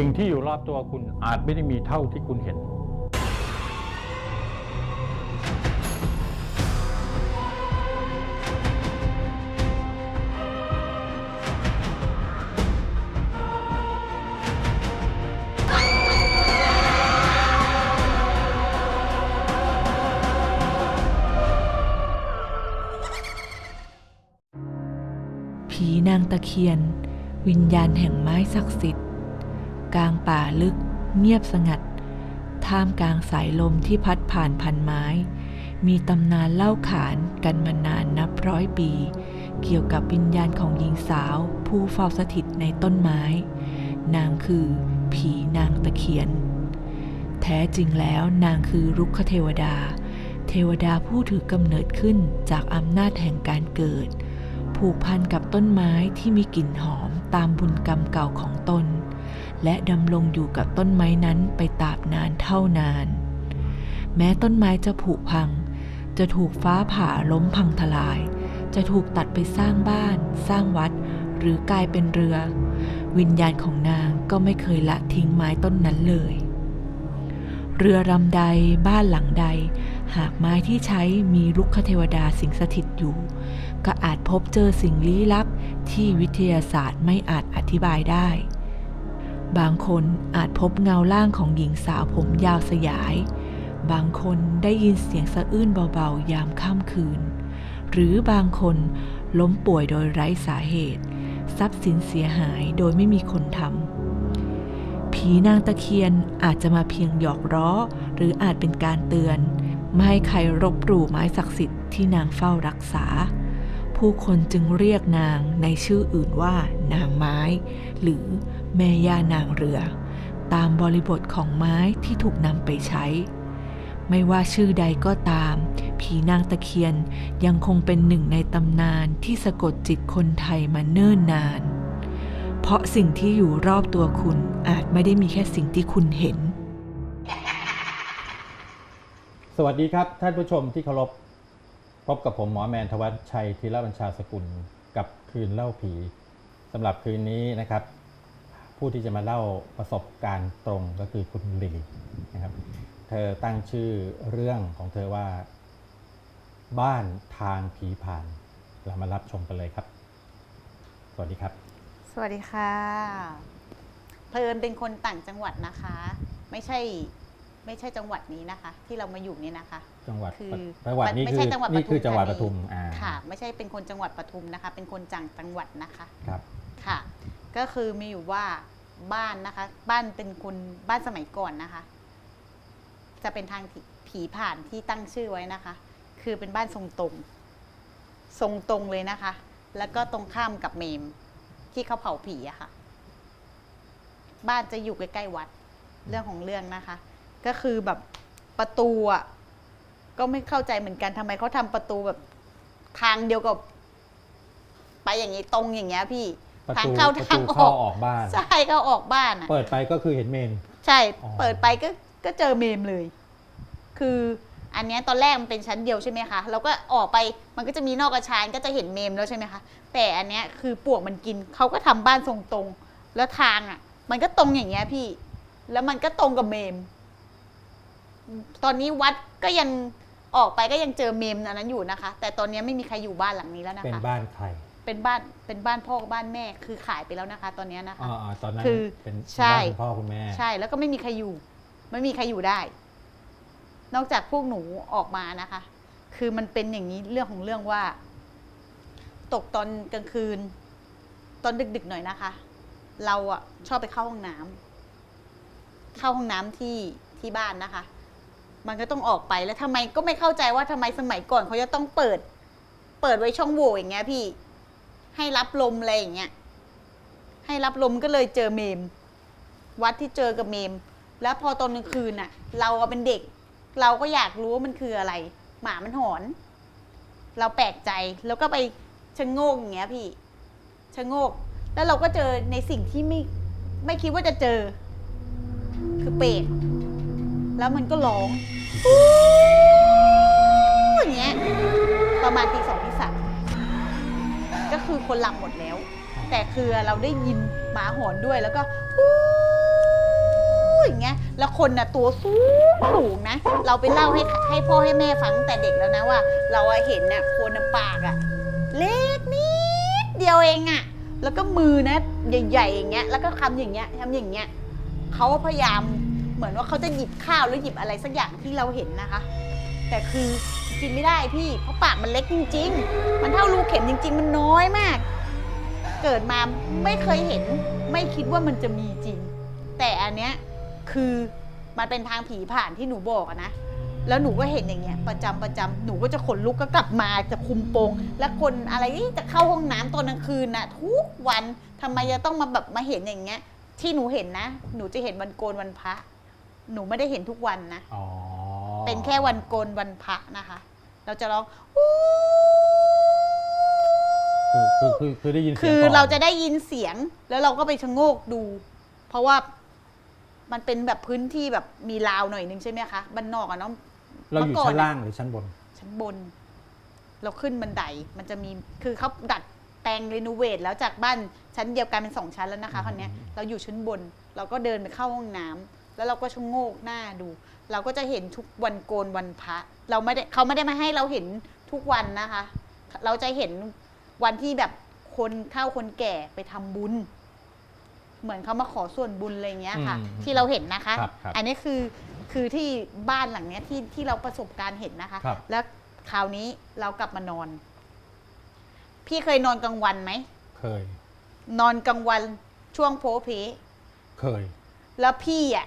สิ่งที่อยู่รอบตัวคุณอาจไม่ได้มีเท่าที่คุณเห็น ผีนางตะเคียน วิญญาณแห่งไม้ศักดิ์สิทธิ์ กลางป่าลึก เงียบสงัด ท่ามกลางสายลมที่พัดผ่านพันไม้ มีตำนานเล่าขานกันมานานนับร้อยปี เกี่ยวกับวิญญาณของหญิงสาว ผู้เฝ้าสถิตในต้นไม้ นางคือ ผีนางตะเคียน แท้จริงแล้วนางคือรุกขเทวดา เทวดาผู้ถือกำเนิดขึ้นจากอำนาจแห่งการเกิดผูกพันกับต้นไม้ที่มีกลิ่นหอมตามบุญกรรมเก่าของตน และดำรงอยู่กับต้นไม้นั้นไปตราบนานเท่านาน แม้ต้นไม้จะผุพัง จะถูกฟ้าผ่าล้มพังทลาย จะถูกตัดไปสร้างบ้าน สร้างวัด หรือกลายเป็นเรือ วิญญาณของนางก็ไม่เคยละทิ้งไม้ต้นนั้นเลย เรือลำใดบ้านหลังใด หากไม้ที่ใช้มีลุกขเทวดาสิงสถิตอยู่ ก็อาจพบเจอสิ่งลี้ลับที่วิทยาศาสตร์ไม่อาจอธิบายได้ บางคนอาจพบเงาล่างของหญิงสาวผมยาวสยาย บางคนได้ยินเสียงสะอื้นเบาๆ ยามค่ำคืน หรือบางคนล้มป่วยโดยไร้สาเหตุ ทรัพย์สินเสียหายโดยไม่มีคนทำ ผีนางตะเคียนอาจจะมาเพียงหยอกล้อ หรืออาจเป็นการเตือน ไม่ให้ใครรบหลู่ไม้ศักดิ์สิทธิ์ที่นางเฝ้ารักษา ผู้คนจึงเรียกนางในชื่ออื่นว่านางไม้ หรือ แม่ย่านางเรือ ตามบริบทของไม้ที่ถูกนำไปใช้ ไม่ว่าชื่อใดก็ตาม ผีนางตะเคียนยังคงเป็นหนึ่งในตำนานที่สะกดจิตคนไทยมาเนิ่นนาน เพราะสิ่งที่อยู่รอบตัวคุณอาจไม่ได้มีแค่สิ่งที่คุณเห็น สวัสดีครับท่านผู้ชมที่เคารพพบกับผมหมอแมนทวัชชัยธีรบัญชาสกุลกับคืนเล่าผีสำหรับคืนนี้นะครับ ผู้ที่จะมาเล่าประสบการณ์ตรงก็คือคุณลิลนะครับ เธอตั้งชื่อเรื่องของเธอว่า บ้านทางผีผ่าน เรามารับชมกันเลยครับ สวัสดีครับ สวัสดีค่ะ เพลินเป็นคนต่างจังหวัดนะคะ ไม่ใช่ไม่ใช่จังหวัดนี้นะคะ ที่เรามาอยู่นี่นะคะ จังหวัดคือจังหวัดนี้ไม่คืใช่อจังหวัดนี่คือปทุมจังหวัดปธานีทุมอ่าค่ะ ไม่ใช่เป็นคนจังหวัดปทุมนะคะ เป็นคนจังจังหวัดนะคะครับค่ะ ก็คือมีอยู่ว่าบ้านนะคะ บ้านเป็นคนบ้านสมัยก่อนนะคะ จะเป็นทางผีผีผ่านที่ตั้งชื่อไว้นะคะ คือเป็นบ้านทรงตรง ทรงตรงเลยนะคะ แล้วก็ตรงข้ามกับเมม ที่เขาเผาผีอะค่ะ บ้านจะอยู่ใกล้ๆวัด เรื่องของเรื่องนะคะ ก็คือแบบประตูอะก็ไม่เข้าใจเหมือนกันทำไมเขาทำประตูแบบทางเดียวกับ ไปอย่างนี้ตรงอย่างเงี้ยพี่ ทางตูเข้าประทางตูอเข้าอกออกบ้านใช่เข้าออกบ้านอะเปิดไปก็คือเห็นเมน ใช่อ๋อเปิดไปก็ก็เจอเมมเลย คืออันเนี้ยตอนแรกมันเป็นชั้นเดียวใช่ไหมคะเราก็ออกไปมันก็จะมีนอกกระชานก็จะเห็นเมมแล้วใช่ไหมคะ แต่อันเนี้ยคือปลวกมันกินเขาก็ทำบ้านทรงตรง แล้วทางอะ มันก็ตรงอย่างเงี้ยพี่ แล้วมันก็ตรงกับเมม ตอนนี้วัดก็ยังออกไปก็ยังเจอเมมอันนั้นอยู่นะคะ แต่ตอนนี้ไม่มีใครอยู่บ้านหลังนี้แล้วนะเป็นคะบ้านใคร เป็นบ้านเป็นบ้านพ่อกับบ้านแม่ คือขายไปแล้วนะคะ ตอนนี้นะคะ อ่าๆตอนนั้นคือเป็นใช่ บ้านคุณพ่อคุณแม่ใช่แล้วก็ไม่มีใครอยู่ ไม่มีใครอยู่ได้ นอกจากพวกหนูออกมานะคะ คือมันเป็นอย่างนี้เรื่องของเรื่องว่า ตกตอนกลางคืน ตอนดึกๆหน่อยนะคะ เราอะชอบไปเข้าห้องน้ำเข้าห้องน้ำที่ที่บ้านนะคะ มันก็ต้องออกไปแล้วทำไมก็ไม่เข้าใจว่าทำไมสมัยก่อนเขาจะต้องเปิด เปิดไว้ช่องโหว่อย่างเงี้ยพี่ ให้รับลมอะไรอย่างเงี้ยให้รับลมก็เลยเจอเมม วัดที่เจอกับเมม แล้วพอตอนกลางคืนน่ะ เราเป็นเด็ก เราก็อยากรู้ว่ามันคืออะไร หมามันหอน เราแปลกใจแล้วก็ไปชะโงกอย่างเงี้ยพี่ชะโงก แล้วเราก็เจอในสิ่งที่ไม่ไม่คิดว่าจะเจอ คือเป็ดแล้วมันก็ร้องอย่างเงี้ยประมาณตีสอง ก็คือคนหลับหมดแล้ว แต่คือเราได้ยินหมาหอนด้วยแล้วก็อู้อย่างเงี้ยแล้วคนน่ะตัวสูงสูงนะ เราไปเล่าให้ให้พ่อให้แม่ฟังตั้งแต่เด็กแล้วนะว่า เราอะเห็นน่ะคนน่ะปากอะเล็กนิดเดียวเองอะแล้วก็มือนะใหญ่ๆอย่างเงี้ยแล้วก็คำอย่างเงี้ยทำอย่างเงี้ยเขาพยายามเหมือนว่าเขาจะหยิบข้าวหรือหยิบอะไรสักอย่างที่เราเห็นนะคะ แต่คือกินไม่ได้พี่ เพราะปากมันเล็กจริง ๆ มันเท่ารูเข็มจริง ๆ มันน้อยมาก เกิดมาไม่เคยเห็น ไม่คิดว่ามันจะมีจริง แต่อันเนี้ยคือมันเป็นทางผีผ่านที่หนูบอกอะนะ แล้วหนูก็เห็นอย่างเงี้ย ประจำประจำหนูก็จะขนลุกก็กลับมาจะคุมโปง แล้วคนอะไรจะเข้าห้องน้ำตอนกลางคืนน่ะทุกวันทำไมจะต้องมาแบบมาเห็นอย่างเงี้ย ที่หนูเห็นนะ หนูจะเห็นวันโกนวันพระ หนูไม่ได้เห็นทุกวันนะ อ๋อ เป็นแค่วันโกนวันพระนะคะ เราจะร้องอู้คือคือคือคือได้ยินเสียงคือก่นเราจะได้ยินเสียง แล้วเราก็ไปชะโงกดู เพราะว่ามันเป็นแบบพื้นที่แบบมีราวหน่อยนึงใช่ไหมคะบ้านนอกอะเนาะ เราอยู่เมื่อก่อน ชั้นล่างหรือชั้นบน ชั้นบน เราขึ้นบันไดมันจะมีคือเขาดัดแปลงรีโนเวทแล้วจากบ้านชั้นเดียวกันเป็นสองชั้นแล้วนะคะคราวเนี้ยเราอยู่ชั้นบน เราก็เดินไปเข้าห้องน้ำ แล้วเราก็ชะโงกหน้าดู เราก็จะเห็นทุกวันโกนวันพระเราไม่ได้เขาไม่ได้มาให้เราเห็นทุกวันนะคะ เราจะเห็นวันที่แบบคนเข้าคนแก่ไปทำบุญ เหมือนเขามาขอส่วนบุญอะไรอย่างเงี้ยค่ะอืมที่เราเห็นนะคะครับครับอันนี้คือคือที่บ้านหลังเนี้ยที่ที่เราประสบการณ์เห็นนะคะครับแล้วคราวนี้เรากลับมานอน พี่เคยนอนกลางวันไหมเคย นอนกลางวันช่วงโพลเพเคย แล้วพี่อะ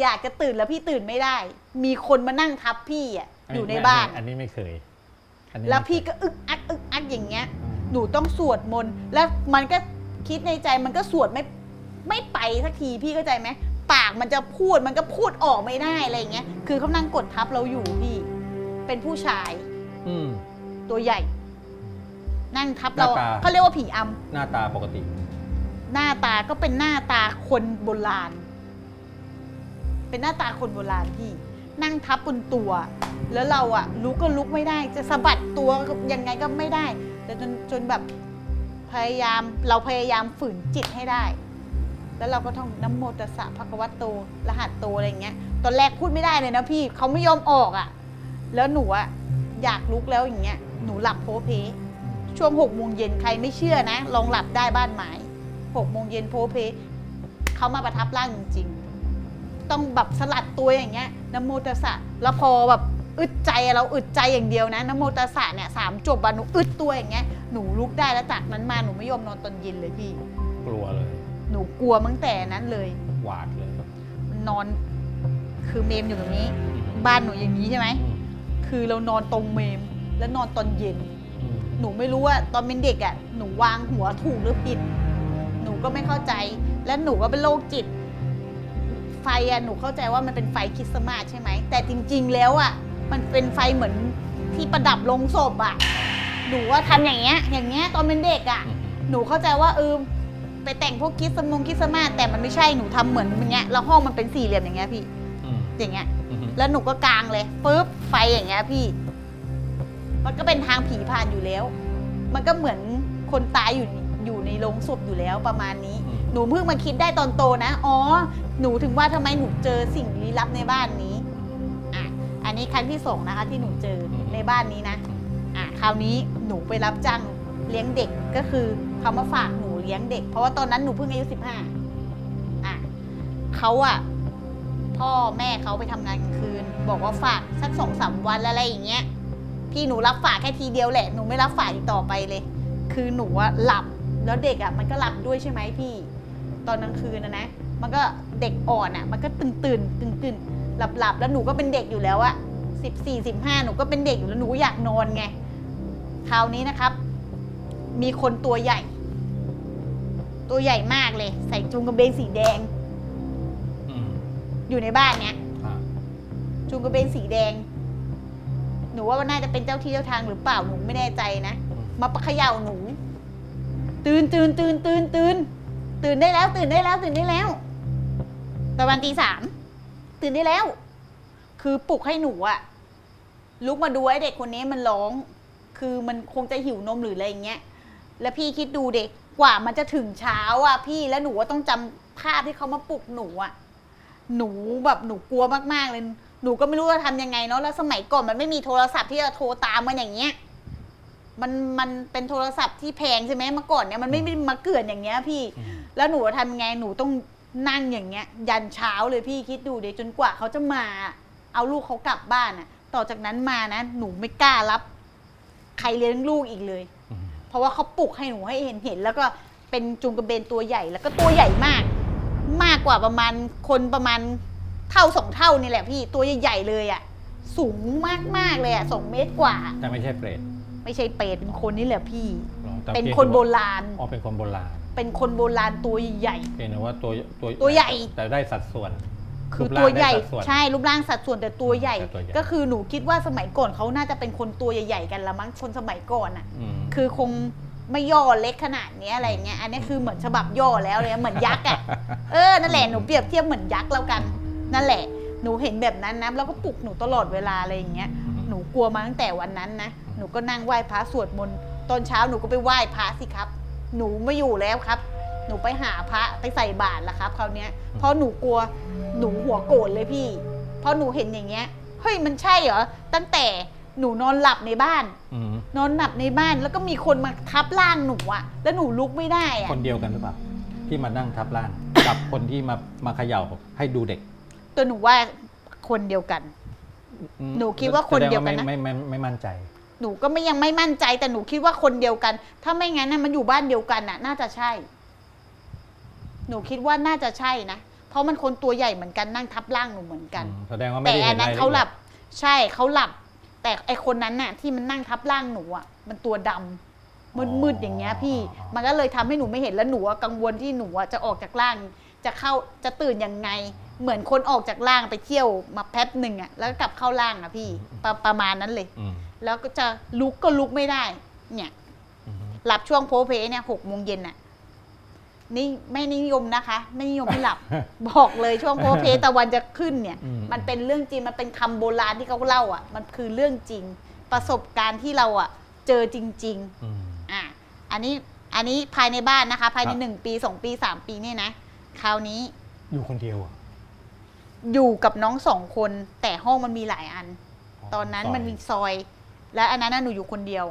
อยากจะตื่นแล้วพี่ตื่นไม่ได้ มีคนมานั่งทับพี่อะอยู่ในบ้าน อันนี้ไม่เคยอันนี้แล้วไม่เคยพี่ก็อึกอักอึกอักอย่างเงี้ยอืมหนูต้องสวดมนต์แล้วมันก็คิดในใจมันก็สวดไม่ไม่ไปสักทีพี่เข้าใจไหมปากมันจะพูดมันก็พูดออกไม่ได้อะไรอย่างเงี้ย คือเขานั่งกดทับเราอยู่พี่ เป็นผู้ชาย อืมตัวใหญ่ นั่งทับเราหน้าตาเขาเรียกว่าผีอำหน้าตาปกติ หน้าตาก็เป็นหน้าตาคนโบราณ เป็นหน้าตาคนโบราณพี่ นั่งทับบนตัว แล้วเราอะลุกก็ลุกไม่ได้ จะสะบัดตัวยังไงก็ไม่ได้แต่จนจนแบบพยายามเราพยายามฝืนจิตให้ได้ แล้วเราก็ท่องน้ำโมตัสสะภะคะวะโตรหัสโตอะไรอย่างเงี้ย ตอนแรกพูดไม่ได้เลยนะพี่เขาไม่ยอมออกอะแล้วหนูอะอยากลุกแล้วอย่างเงี้ยหนูหลับโพเพช่วงหกโมงเย็นใครไม่เชื่อนะ ลองหลับได้บ้านไม้หกโมงเย็นโพเพเขามาประทับร่างจริงๆ ต้องแบบสลัดตัวอย่างเงี้ยนะโมตัสสะแล้วพอแบบอึดใจอะเราอึดใจอย่างเดียวนะนะโมตัสสะเนี่ยสามจบอะหนูอึดตัวอย่างเงี้ยหนูลุกได้แล้วจากนั้นมาหนูไม่ยอมนอนตอนเย็นเลยพี่ กลัวเลย หนูกลัวตั้งแต่นั้นเลย หวาดเลยนอนคือเมมอยู่ตรงนี้ บ้านหนูอย่างนี้ใช่ไหมอืมคือเรานอนตรงเมมแล้วนอนตอนเย็นอืมหนูไม่รู้ว่าตอนเป็นเด็กอะ่ะหนูวางหัวถูกหรือผิด หนูก็ไม่เข้าใจ และหนูก็เป็นโรคจิต ไฟอะ่ะหนูเข้าใจว่ามันเป็นไฟคริสต์มาสใช่ไหม แต่จริง ๆ แล้วอะ่ะมันเป็นไฟเหมือนที่ประดับลงศพอะ่ะหนูว่าทำอย่างเงี้ย อย่างเงี้ยตอนเป็นเด็กอะ่ะอืมหนูเข้าใจว่าเออไปแต่งพวกคริสต์มงคริสต์มาสแต่มันไม่ใช่หนูทำเหมือนอย่างเงี้ยแล้วห้องมันเป็นสี่เหลี่ยมอย่างเงี้ยพี่ อืมอย่างเงี้ย อืมแล้วหนูก็กางเลยปุ๊บไฟอย่างเงี้ยพี่ มันก็เป็นทางผีผ่านอยู่แล้ว มันก็เหมือนคนตายอยู่อยู่ในโรงศพอยู่แล้วประมาณนี้ อืม หนูเพิ่งมาคิดได้ตอนโตนะ อ๋อ หนูถึงว่าทำไมหนูเจอสิ่งลี้ลับในบ้านนี้ อะ อันนี้ครั้งที่สองนะคะ ที่หนูเจอในบ้านนี้นะ อะ คราวนี้หนูไปรับจ้างเลี้ยงเด็กก็คือเขามาฝากหนูเลี้ยงเด็ก เพราะว่าตอนนั้นหนูเพิ่งอายุสิบห้าอะเขาอะพ่อแม่เขาไปทำงานกลางคืน บอกว่าฝากสักสองสามวันอะไรอย่างเงี้ย พี่หนูรับฝากแค่ทีเดียวแหละ หนูไม่รับฝากอีกต่อไปเลย คือหนูอะหลับแล้วเด็กอะมันก็หลับด้วยใช่ไหมพี่ ตอนกลางคืนนะนะ มันก็เด็กอ่อนอะมันก็ตื่นตื่นตื่นตื่นหลับหลับแล้วหนูก็เป็นเด็กอยู่แล้วอะสิบสี่สิบห้าหนูก็เป็นเด็กอยู่แล้วหนูก็อยากนอนไง คราวนี้นะครับ มีคนตัวใหญ่ ตัวใหญ่มากเลย ใส่จูงกระเบนสีแดงอืมอยู่ในบ้านเนี้ยอ่าจูงกระเบนสีแดง หนูว่ามันน่าจะเป็นเจ้าที่เจ้าทางหรือเปล่าหนูไม่แน่ใจนะอืมมาปะเขย่าหนู ตื่นตื่นตื่นตื่นตื่น ตื่นได้แล้ว ตื่นได้แล้ว ตื่นได้แล้วประมาณตีสามตื่นได้แล้ว คือปลุกให้หนูอะลุกมาดูไอ้เด็กคนนี้มันร้อง คือมันคงจะหิวนมหรืออะไรอย่างเงี้ย แล้วพี่คิดดูเด็กกว่ามันจะถึงเช้าอะพี่แล้วหนูว่าต้องจำภาพที่เขามาปลุกหนูอะหนูแบบหนูกลัวมากๆเลย หนูก็ไม่รู้จะทำยังไงเนาะแล้วสมัยก่อนมันไม่มีโทรศัพท์ที่จะโทรตามมันอย่างเงี้ย มันมันเป็นโทรศัพท์ที่แพงใช่ไหมเมื่อก่อนเนี่ยมันไม่ได้มาเกิดอย่างเงี้ยพี่อืมแล้วหนูจะทำไงหนูต้องนั่งอย่างเงี้ย ยันเช้าเลยพี่คิดดูเดี๋ยวจนกว่าเขาจะมา เอาลูกเขากลับบ้านอะ ต่อจากนั้นมานะ หนูไม่กล้ารับ ใครเลี้ยงลูกอีกเลยอืมเพราะว่าเขาปลุกให้หนูให้เห็นเห็น แล้วก็เป็นจุงกระเบนตัวใหญ่ แล้วก็ตัวใหญ่มาก มากกว่าประมาณคนประมาณเท่าสองเท่านี่แหละพี่ตัวใหญ่ๆเลยอะ่ะ สูงมากๆเลยอะ่ะสองเมตรกว่า แต่ไม่ใช่เปรต ไม่ใช่เปรตเป็นคนนี่แหละพี่ หรอแต่เป็นพียงคนโบแต่ว่ราณ อ๋อเป็นคนโบราณเป็นคนโบราณตัวใหญ่ เพียงแต่ว่าตัวตัวตัวใหญ่ แต่ได้สัดส่วนคือรูปร่างตัวใหญ่ได้สัดส่วน ใช่รูปร่างสัดส่วนแต่ตัวใหญ่ แต่ตัวใหญ่ ก็คือหนูคิดว่าสมัยก่อนเขาน่าจะเป็นคนตัวใหญ่ ๆ กันละมั้งคนสมัยก่อนอะ อืม คือคงไม่ย่อเล็กขนาดเนี้ยอะไรเงี้ยอันนี้คือเหมือนฉบับย่อแล้วเลยเหมือนยักษ์อะ เออนั่นแหละหนูเปรียบเทียบเหมือนยักษ์แล้วกัน นั่นแหละ หนูเห็นแบบนั้นนะแล้วก็ปลุกหนูตลอดเวลาอะไรอย่างเงี้ย หนูกลัวมาตั้งแต่วันนั้นนะห นูก็นั่งไหว้พระสวดมนต์ตอนเช้าหนูก็ไปไหว้พระสิครับ หนูไม่อยู่แล้วครับ หนูไปหาพระไปใส่บาตรละครับคราวเนี้ยเพราะหนูกลัวหนูหัวโกรธเลยพี่ เพราะหนูเห็นอย่างเงี้ยเฮ้ยมันใช่เหรอตั้งแต่หนูนอนหลับในบ้านอืมนอนหลับในบ้านแล้วก็มีคนมาทับร่างหนูอะแล้วหนูลุกไม่ได้อะคนเดียวกันหรือเปล่าที่มานั่งทับร่างกับคนที่มามาเขย่าให้ดูเด็ก ตัวหนูว่าคนเดียวกันอืมหนูคิดว่าคนเดียวกันนะแสดงาไม่ไม่ไม่ไม่มั่นใจ หนูก็ไม่ยังไม่มั่นใจ แต่หนูคิดว่าคนเดียวกัน ถ้าไม่งั้นนะมันอยู่บ้านเดียวกันน่ะ น่าจะใช่ หนูคิดว่าน่าจะใช่นะเพราะมันคนตัวใหญ่เหมือนกันนั่งทับร่างหนูเหมือนกันอืมแสดงว่าไม่แต่ได้อัเห็นนนั้นรยละเขาหลับอียใช่เขาหลับ แต่ไอคนนั้นน่ะ ที่มันนั่งทับร่างหนูอะ มันตัวดำมืดมืดๆอย่างเงี้ย พี่ มันก็เลยทำให้หนูไม่เห็นแล้วหนูอะกังวลที่หนูอะจะออกจากร่าง จะเข้าจะตื่นยังไง เหมือนคนออกจากร่างไปเที่ยวมาแป๊บหนึ่งอะแล้วก็กลับเข้าร่างอะพี่ประประมาณนั้นเลย อืม แล้วก็จะลุกก็ลุกไม่ได้ เนี่ยอืมหลับช่วงโพลเพเนี่ยหกโมงเย็นน่ะ นี่ไม่นิยมนะคะ ไม่นิยมให้หลับ บอกเลยช่วงโพลเพตะวันจะขึ้นเนี่ยอืมมันเป็นเรื่องจริง มันเป็นคำโบราณที่เขาเล่าอะ มันคือเรื่องจริง ประสบการณ์ที่เราอะ เจอจริงอืมๆอะอันนี้ อันนี้ภายในบ้านนะคะ ภายในครับหนึ่งปีสองปีสามปีเนี่ยนะ คราวนี้ อยู่คนเดียวอะอยู่กับน้องสองคน แต่ห้องมันมีหลายอัน ตอนนั้นซยมันมีซอย และอันนั้นน่ะหนูอยู่คนเดียว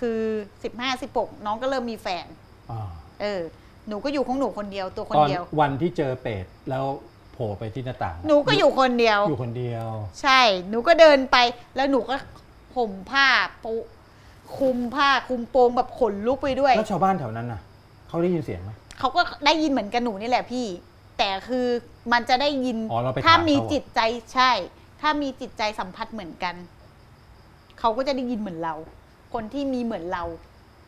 คือสิบห้าสิบหกน้องก็เริ่มมีแฟน อ่าเออ หนูก็อยู่ของหนูคนเดียวตัวคนตอนเดียว วันที่เจอเป็ดแล้วโผล่ไปที่หน้าต่างหนูก็อยู่คนเดียว อยู่คนเดียว ใช่ หนูก็เดินไป แล้วหนูก็ห่มผ้าปูคลุมผ้าคลุมโปงแบบขนลุกไปด้วย แล้วชาวบ้านแถวนั้นน่ะเขาได้ยินเสียงไหม เขาก็ได้ยินเหมือนกันหนูนี่แหละพี่ แต่คือมันจะได้ยิน อ๋อเราไปถ้าถามมีเขาอะจิตใจใช่ ถ้ามีจิตใจสัมผัสเหมือนกัน เขาก็จะได้ยินเหมือนเรา คนที่มีเหมือนเรา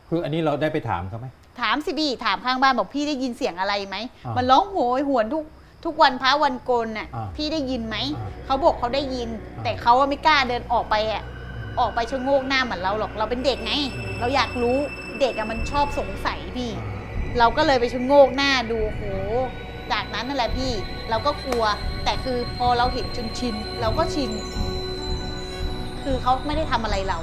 คืออันนี้เราได้ไปถามเขาไหมถามสิพี่ถามข้างบ้านบอกพี่ได้ยินเสียงอะไรไหมอ่ามัมันร้องโหยหวนทุกทุกวันพระวันโกนน่ะอ่าพี่ได้ยินไหมอ่าเขาบอกเขาได้ยินอ่าแต่เขาว่าไม่กล้าเดินออกไปอะออกไปชะโงกหน้าเหมือนเราหรอกเราเป็นเด็กไง เราอยากรู้เด็กอะมันชอบสงสัยพี่ เราก็เลยไปชะโงกหน้าดูโหจากนั้นนั่นแหละพี่ เราก็กลัวแต่คือพอเราเห็นจนชินเราก็ชิน คือเขาไม่ได้ทำอะไรเรา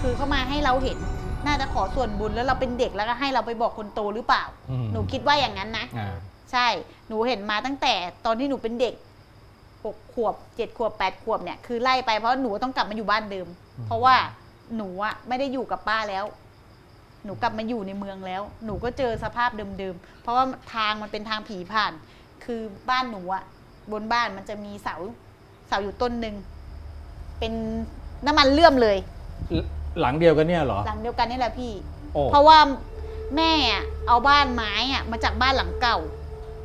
คือเขามาให้เราเห็น น่าจะขอส่วนบุญแล้วเราเป็นเด็กแล้วก็ให้เราไปบอกคนโตหรือเปล่าอืมหนูคิดว่าอย่างนั้นนะอ่าใช่ หนูเห็นมาตั้งแต่ตอนที่หนูเป็นเด็กหกขวบเจ็ดขวบแปดขวบเนี่ยคือไล่ไปเพราะหนูต้องกลับมาอยู่บ้านเดิมอืมเพราะว่าหนูอะไม่ได้อยู่กับป้าแล้ว หนูกลับมาอยู่ในเมืองแล้ว หนูก็เจอสภาพเดิมๆเพราะว่าทางมันเป็นทางผีผ่าน คือบ้านหนูอะบนบ้านมันจะมีเสาเสาอยู่ต้นหนึ่งเป็น น้ำมันเลื่อมเลย หลังเดียวกันเนี่ยเหรอ หลังเดียวกันนี่แหละพี่ โอ้ เพราะว่าแม่อะเอาบ้านไม้อะมาจากบ้านหลังเก่า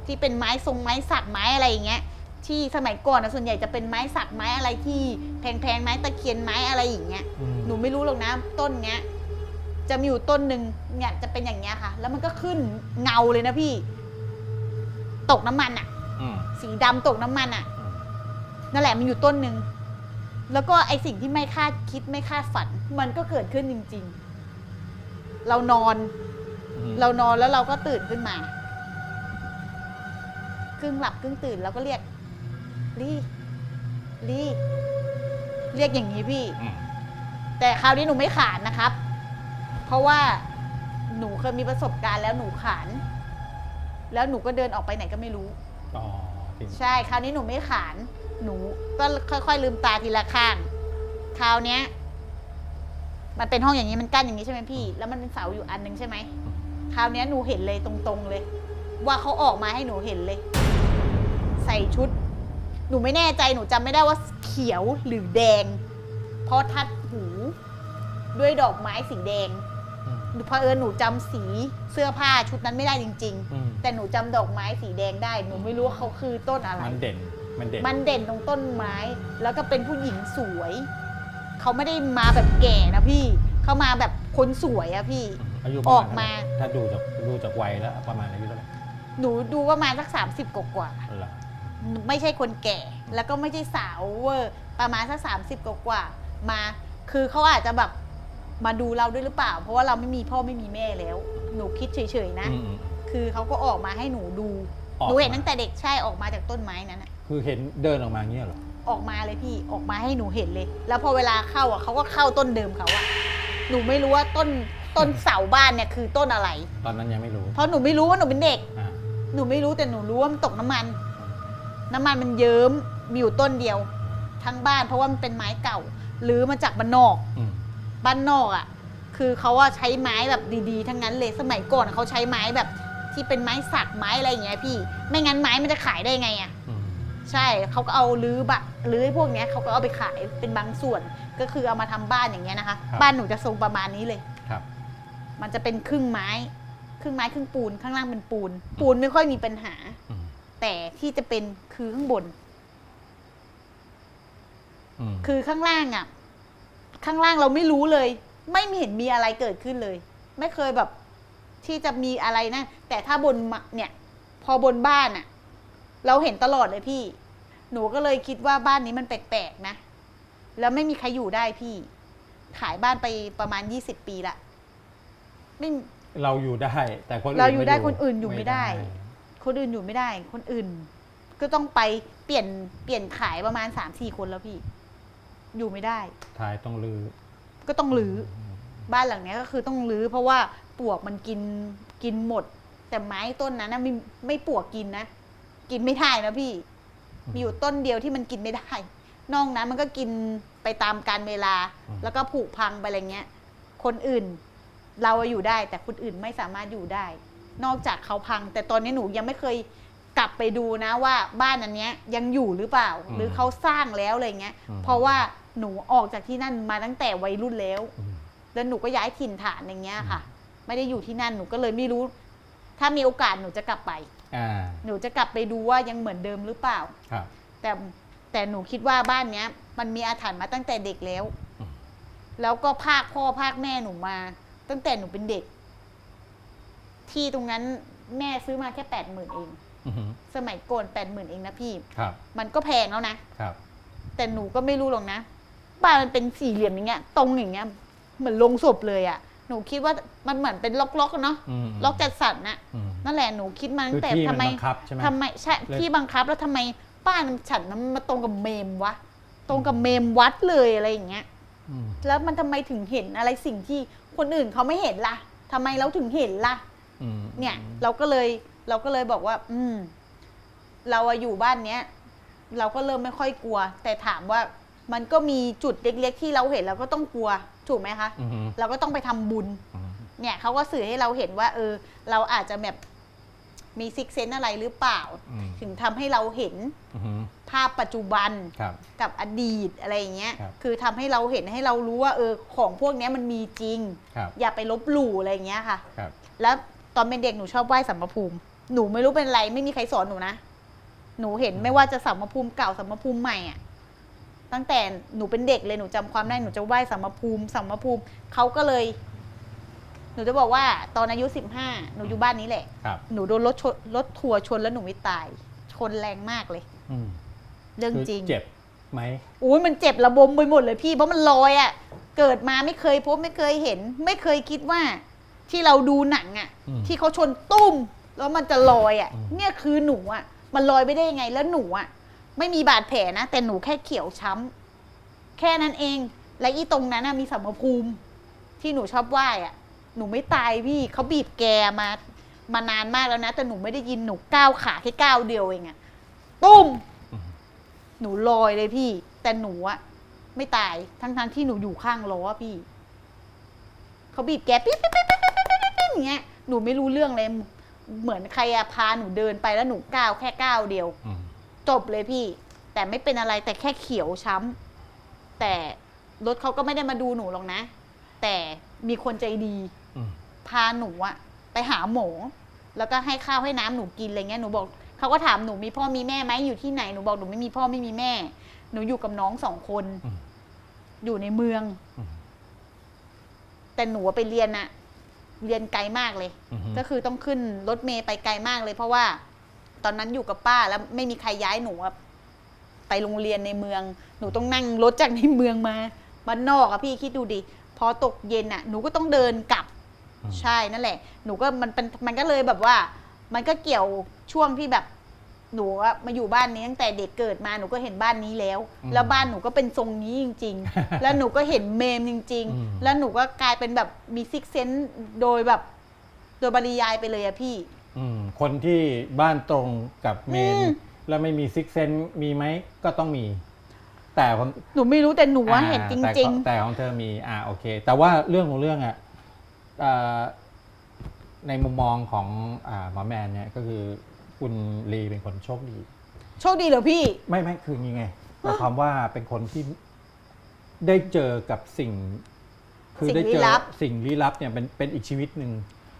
ที่เป็นไม้ทรงไม้สักไม้อะไรอย่างเงี้ย ที่สมัยก่อนนะส่วนใหญ่จะเป็นไม้สักไม้อะไรที่แพงๆไม้ตะเคียนไม้อะไรอย่างเงี้ย อืมหนูไม่รู้หรอกนะต้นเนี้ย จะมีอยู่ต้นหนึ่งเนี่ยจะเป็นอย่างเงี้ยค่ะ แล้วมันก็ขึ้นเงาเลยนะพี่ ตกน้ำมันอะอืมสีดำตกน้ำมันอะอืมนั่นแหละมันอยู่ต้นหนึ่ง แล้วก็ไอสิ่งที่ไม่คาดคิดไม่คาดฝัน มันก็เกิดขึ้นจริง ๆ เรานอนอืมเรานอนแล้วเราก็ตื่นขึ้นมาครึ่งหลับครึ่งตื่นเราก็เรียกลี่ลี่เรียกอย่างนี้พี่อืมแต่คราวนี้หนูไม่ขานนะครับ เพราะว่าหนูเคยมีประสบการณ์แล้วหนูขาน แล้วหนูก็เดินออกไปไหนก็ไม่รู้ อ๋อที่ใช่ คราวนี้หนูไม่ขาน หนู ก็ค่อย ๆ ลืมตาทีละข้างคราวเนี้ย มันเป็นห้องอย่างนี้มันกั้นอย่างนี้ใช่ไหมพี่ แล้วมันเป็นเสาอยู่อันหนึงใช่ไหมคราวเนี้ยหนูเห็นเลยตรงๆเลย ว่าเขาออกมาให้หนูเห็นเลย ใส่ชุด หนูไม่แน่ใจหนูจำไม่ได้ว่าเขียวหรือแดง เพราะทัดหู ด้วยดอกไม้สีแดงอืมเพราะเออหนูจำสีเสื้อผ้าชุดนั้นไม่ได้จริง อืม ๆ แต่หนูจำดอกไม้สีแดงได้ หนูไม่รู้ว่าเขาคือต้นอะไร มันเด่น มันเด่น มันเด่นตรงต้นไม้ แล้วก็เป็นผู้หญิงสวย เขาไม่ได้มาแบบแก่นะพี่ เขามาแบบคนสวยอะพี่ อายุออกมาประณถ้าดูจากดูจากวัยแล้วประมาณอายุเท่าไหร่หนูดูว่ามาสักสามสิบกว่าๆเหรอไม่ใช่คนแก่ แล้วก็ไม่ใช่สาวเวอร์ประมาณสักสามสิบกว่าๆมา คือเขาอาจจะแบบมาดูเราด้วยหรือเปล่า เพราะว่าเราไม่มีพ่อไม่มีแม่แล้ว หนูคิดเฉยๆนะ อืมอืม คือเขาก็ออกมาให้หนูดู ออกหนูเห็นมาตั้งแต่เด็กใช่ออกมาจากต้นไม้นั้นน่ะ คือเห็นเดินออกมาเงี้ยเหรอ ออกมาเลยพี่ออกมาให้หนูเห็นเลย แล้วพอเวลาเข้าอะเขาก็เข้าต้นเดิมเขาอะหนูไม่รู้ว่าต้นต้นเสาบ้านเนี่ยคือต้นอะไร ตอนนั้นยังไม่รู้เพราะหนูไม่รู้ว่าหนูเป็นเด็ก อ่าหนูไม่รู้แต่หนูรู้ว่ามันตกน้ำมัน น้ำมันมันเยิ้มมีอยู่ต้นเดียว ทั้งบ้านเพราะว่ามันเป็นไม้เก่าหรือมาจากบ้านนอก อืมบ้านนอกอะ คือเขาว่าใช้ไม้แบบดีๆ ทั้งนั้นเลย สมัยก่อนเขาใช้ไม้แบบที่เป็นไม้สักไม้อะไรอย่างเงี้ยพี่ ไม่งั้นไม้มันจะขายได้ไงอะ อืม ใช่เขาก็เอาลื้อบะลื้อไอ้พวกเนี้ยเขาก็เอาไปขายเป็นบางส่วนก็คือเอามาทำบ้านอย่างเงี้ยนะคะ บ้านหนูจะทรงประมาณนี้เลยครับ มันจะเป็นครึ่งไม้ ครึ่งไม้ครึ่งปูนข้างล่างเป็นปูน ปูนไม่ค่อยมีปัญหาอืมแต่ที่จะเป็นคือข้างบนอืมคือข้างล่างอะ ข้างล่างเราไม่รู้เลย ไม่มีเห็นมีอะไรเกิดขึ้นเลย ไม่เคยแบบ ที่จะมีอะไรนะแต่ถ้าบนมะเนี่ย พอบนบ้านอะ เราเห็นตลอดเลยพี่ หนูก็เลยคิดว่าบ้านนี้มันแปลกๆนะ แล้วไม่มีใครอยู่ได้พี่ ขายบ้านไปประมาณยี่สิบปีละไม่เราอยู่ได้ แต่คนอื่นเราอยู่ได้ม่คนอื่นอยู่ไม่ได้ คนอื่นอยู่ไม่ได้ คนอื่น ก็ต้องไปเปลี่ยนเปลี่ยนขายประมาณสามสี่คนแล้วพี่ อยู่ไม่ได้ท้ายต้องลือก็ต้องรื้ออบ้านหลังเนี้ยก็คือต้องรื้อเพราะว่าปลวกมันกินกินหมด แต่ไม้ต้นนั้นนะไม่ไม่ปลวกกินนะ กินไม่ได้นะพี่ มีอยู่ต้นเดียวที่มันกินไม่ได้นอกนั้นมันก็กินไปตามการเวลาอืมแล้วก็ผุพังไปอะไรเงี้ย คนอื่นเราอะอยู่ได้ แต่คนอื่นไม่สามารถอยู่ได้ นอกจากเขาพัง แต่ตอนนี้หนูยังไม่เคยกลับไปดูนะว่าบ้านอันเนี้ยยังอยู่หรือเปล่า หรือเขาสร้างแล้วอะไรเงี้ย เพราะว่าหนูออกจากที่นั่นมาตั้งแต่วัยรุ่นแล้วอืมแล้วหนูก็ย้ายถิ่นฐานอย่างเงี้ยค่ะ ไม่ได้อยู่ที่นั่นหนูก็เลยไม่รู้ ถ้ามีโอกาสหนูจะกลับไป อ่าหนูจะกลับไปดูว่ายังเหมือนเดิมหรือเปล่า ครับแต่แต่หนูคิดว่าบ้านเนี้ย มันมีอาถรรพ์มาตั้งแต่เด็กแล้ว อืมแล้วก็ภาคพ่อภาคแม่หนูมา ตั้งแต่หนูเป็นเด็ก ที่ตรงนั้นแม่ซื้อมาแค่แปดหมื่นเอง อือหือสมัยก่อนแปดหมื่นเองนะพี่ ครับมันก็แพงแล้วนะ ครับแต่หนูก็ไม่รู้หรอกนะ บ้านมันเป็นสี่เหลี่ยมอย่างเงี้ย ตรงอย่างเงี้ย เหมือนลงศพเลยอะ่ะ หนูคิดว่ามันเหมือนเป็นล็อกๆอะเนาะอืมล็อกจัดสรรน่ะอืมนั่นแหละหนูคิดมาคืตั้องแต่ที่ทำมันไมบังคับใช่ไหมทำไมใช่เลยที่บังคับแล้วทำไมบ้านมันฉันมันมาตรงกับเมมวะตรงกับเมมวัดเลยอะไรอย่างเงี้ยอืมแล้วมันทำไมถึงเห็นอะไรสิ่งที่คนอื่นเขาไม่เห็นล่ะทำไมเราถึงเห็นล่ะอืมเนี่ย เราก็เลยเราก็เลยบอกว่า อืม เราอะอยู่บ้านเนี้ยเราก็เริ่มไม่ค่อยกลัว แต่ถามว่ามันก็มีจุดเล็ก ๆ ที่เราเห็นเราก็ต้องกลัว ถูกไหมคะ อืมเราก็ต้องไปทำบุญ อืม เนี่ยเขาก็สื่อให้เราเห็นว่า เออ เราอาจจะแบบมีซิกเซนอะไรหรือเปล่า อืม ถึงทำให้เราเห็นอืมภาพปัจจุบันครับ กับอดีตอะไรอย่างเงี้ยครับคือทำให้เราเห็นให้เรารู้ว่า เออ ของพวกเนี้ยมันมีจริง ครับอย่าไปลบหลู่อะไรอย่างเงี้ยค่ะ ครับ แล้วตอนเป็นเด็กหนูชอบไหว้สัมมภูมิ หนูไม่รู้เป็นไร ไม่มีใครสอนหนูนะ หนูเห็นไม่ว่าจะสัมมภูมิเก่าสัมมภูมิใหม่อะ ตั้งแต่หนูเป็นเด็กเลยหนูจำความได้หนูจะไหว้สัมมภูมิสัมมภูมิเขาก็เลย หนูจะบอกว่าตอนอายุสิบห้าหนูอยู่บ้านนี้แหละครับหนูโดนรถชนรถทัวร์ชนแล้วหนูไม่ตาย ชนแรงมากเลยอืมเรื่องคือจริงเจ็บไหมอุ้ยมันเจ็บระบมไปหมดเลยพี่เพราะมันลอยอะ่ะ เกิดมาไม่เคยพบไม่เคยเห็น ไม่เคยคิดว่า ที่เราดูหนังอะ่ะอืมที่เขาชนตุ้ม แล้วมันจะลอยอะ่ะอืมเนี่ยคือหนูอะ่ะ มันลอยไปได้ยังไงแล้วหนูอะ่ะ ไม่มีบาดแผลนะ แต่หนูแค่เขียวช้ำแค่นั้นเอง และอีตรงนั้นนะมีสัมภูมิ ที่หนูชอบไหว้อะ่ะหนูไม่ตายพี่เขาบีบแกมามานานมากแล้วนะ แต่หนูไม่ได้ยินหนูก้าวขาแค่ก้าวเดียวเองอะ่ะตุ้ม หนูลอยเลยพี่ แต่หนูอะไม่ตายทั้งทั้งๆที่หนูอยู่ข้างล้อพี่เขาบีบแกปิ๊บปิ๊บปิ๊บปิ๊บปิ๊บปิ๊บปิ๊บอย่างเงี้ยหนูไม่รู้เรื่องเลยเหมือนใครอะพาหนูเดินไปแล้วหนูก้าวแค่ก้าวเดียว จบเลยพี่ แต่ไม่เป็นอะไรแต่แค่เขียวช้ำแต่รถเขาก็ไม่ได้มาดูหนูหรอกนะ แต่มีคนใจดีอืมพาหนูอะไปหาหมอแล้วก็ให้ข้าวให้น้ำหนูกินอะไรเงี้ยหนูบอกเขาก็ถามหนูมีพ่อมีแม่ไหมอยู่ที่ไหนหนูบอกหนูไม่มีพ่อไม่มีแม่ หนูอยู่กับน้องสองคนอืมอยู่ในเมืองอืมแต่หนูอะไปเรียนอะเรียนไกลมากเลยอืมก็คือต้องขึ้นรถเมย์ไปไกลมากเลย เพราะว่า ตอนนั้นอยู่กับป้าแล้วไม่มีใครย้ายหนูอะไปโรงเรียนในเมือง หนูต้องนั่งรถจากในเมืองมาบ้านนอกอะพี่คิดดูดิพอตกเย็นอะหนูก็ต้องเดินกลับอืมใช่นั่นแหละ หนูก็มันเป็นมันก็เลยแบบว่า มันก็เกี่ยวช่วงที่แบบหนูอะมาอยู่บ้านนี้ตั้งแต่เด็กเกิดมาหนูก็เห็นบ้านนี้แล้ว แล้วบ้านหนูก็เป็นทรงนี้จริง ๆ แล้วหนูก็เห็นเมมจริงอืมๆแล้วหนูก็กลายเป็นแบบมีซิกเซนโดยแบบโดยบริยายไปเลยอะพี่ อืมคนที่บ้านตรงกับเมนอืมแล้วไม่มีซิกเซนมีไหมก็ต้องมี แต่ของหนูไม่รู้แต่หนูว่าอ่าเห็นจแต่ริง ของแต่ของเธอมี อ่าโอเค แต่ว่าเรื่องของเรื่องอะอ่าในมุมมองของอ่าหมอแมนเนี่ยก็คือคุณลีเป็นคนโชคดี ๆ โชคดีเหรอพี่ ไม่ไม่คือยังไงหมายความว่าเป็นคนที่ได้เจอกับสิ่งคือสิ่งได้เจลี้อลับ สิ่งลี้ลับเนี่ยเป็นเป็นอีกชีวิตหนึ่ง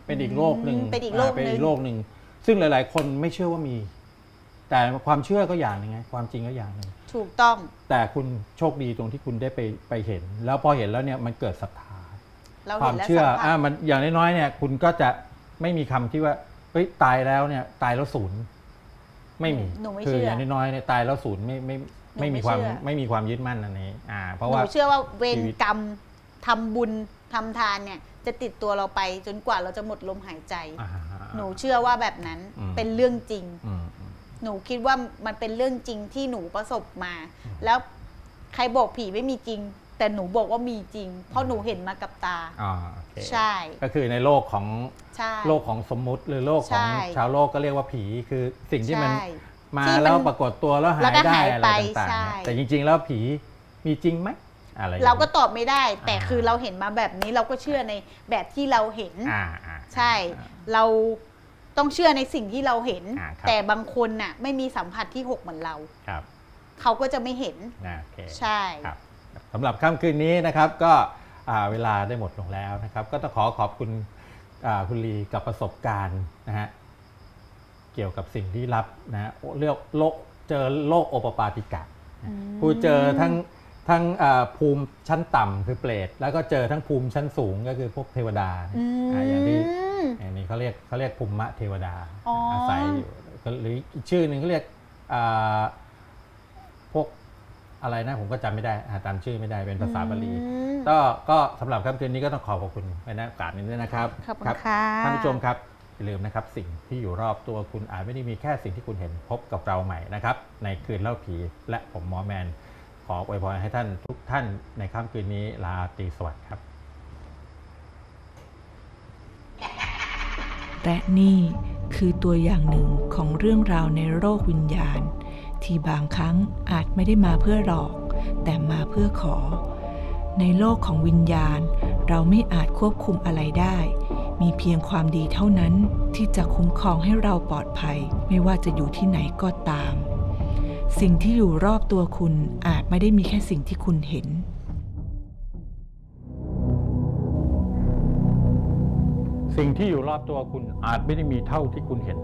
เป็นอีกโลกหนึ่งอืมเป็นอีกโลกาเป็นหนึ่อีงกโลกหนึ่งซึ่งหลาย ๆ คนไม่เชื่อว่ามี แต่ความเชื่อก็อย่างหนึงไงความจริงก็อย่างหนึ่งถูกต้อง แต่คุณโชคดีตรงที่คุณได้ไปไปเห็น แล้วพอเห็นแล้วเนี่ยมันเกิดศรัทธาเราควาเห็มนและเชื่อสัมผัอ่าสมันอย่างน้อยๆเนี่ย คุณก็จะไม่มีคำที่ว่าเฮ้ยตายแล้วเนี่ย ตายแล้วศูนย์ไม่มีหนูไม่คืเชื่ออย่างน้อยๆเนี่ยตายแล้วศูนย์ไม่ไม่ไม่หนูไม่มีความเชื่อไม่มีความยึดมั่นอันนี้ อ่า เพราะหว่านูเชื่อว่าเวรชีวิตกรรมทำบุญ ทำทานเนี่ยจะติดตัวเราไปจนกว่าเราจะหมดลมหายใจอ่าหนูเชื่อว่าแบบนั้นอืมเป็นเรื่องจริงอืมอืมหนูคิดว่ามันเป็นเรื่องจริงที่หนูประสบมาอืมแล้วใครบอกผีไม่มีจริง แต่หนูบอกว่ามีจริง เพราะหนูเห็นมากับตาอ่าโอเคใช่ ก็คือในโลกของใช่โลกของสมมุติ หรือโลกของใช่ชาวโลกก็เรียกว่าผีคือสิ่งที่มันใช่มาที่มันแล้วปรากฏตัวแล้วหาแล้วยก็ได้หายอะไรไปต่างๆใช่เนี่ยแต่จริง ๆ แล้วผีมีจริงไหม อะไรอย่งเราก็นี้ตอบไม่ได้ แต่อ่าคือเราเห็นมาแบบนี้เราก็เชื่อในแบบที่เราเห็นอ่าอ่าใช่ เราต้องเชื่อในสิ่งที่เราเห็นอ่าครับแต่บางคนน่ะไม่มีสัมผัสที่หกเหมือนเราครับเขาก็จะไม่เห็นนะโอเคใช่ครับสำหรับค่ำคืนนี้นะครับก็อ่าเวลาได้หมดลงแล้วนะครับ ก็ต้องขอขอบคุณอ่าคุณลีกับประสบการณ์นะฮะเกี่ยวกับสิ่งที่รับนะฮะเรียกโลกเจอโลกโอปปาติกะอืมผู้เจอทั้ง ทั้งอ่าภูมิชั้นต่ำคือเปรตแล้วก็เจอทั้งภูมิชั้นสูงก็คือพวกเทวดาอืมอ่าอย่างที่อันนี้เขาเรียกเขาเรียกภูมิมะเทวดาอ๋ออศัยอยู่หรืออีกชื่อหนึ่งเขาเรียกอ่าพวกอะไรนะผมก็จำไม่ได้อ่าตามชื่อไม่ได้เป็นภาษาบาลีอืมก็ก็สำหรับค่ำคืนนี้ก็ต้องขอขอบคุณในโอกาสนี้ด้วยนะครับขอบคุณครับค่ะท่านผู้ชมครับอย่าลืมนะครับสิ่งที่อยู่รอบตัวคุณอาจไม่ได้มีแค่สิ่งที่คุณเห็นพบกับเราใหม่นะครับในคืนเล่าผีและผมหมอแมนข ออวยพรให้ท่านทุกท่านในค่ำคืนนี้ลาตรีสวัสดิ์ครับ และนี่คือตัวอย่างหนึ่งของเรื่องราวในโลกวิญญาณ ที่บางครั้งอาจไม่ได้มาเพื่อหลอก แต่มาเพื่อขอ ในโลกของวิญญาณ เราไม่อาจควบคุมอะไรได้ มีเพียงความดีเท่านั้นที่จะคุ้มครองให้เราปลอดภัย ไม่ว่าจะอยู่ที่ไหนก็ตาม สิ่งที่อยู่รอบตัวคุณอาจไม่ได้มีแค่สิ่งที่คุณเห็น สิ่งที่อยู่รอบตัวคุณอาจไม่ได้มีเท่าที่คุณเห็น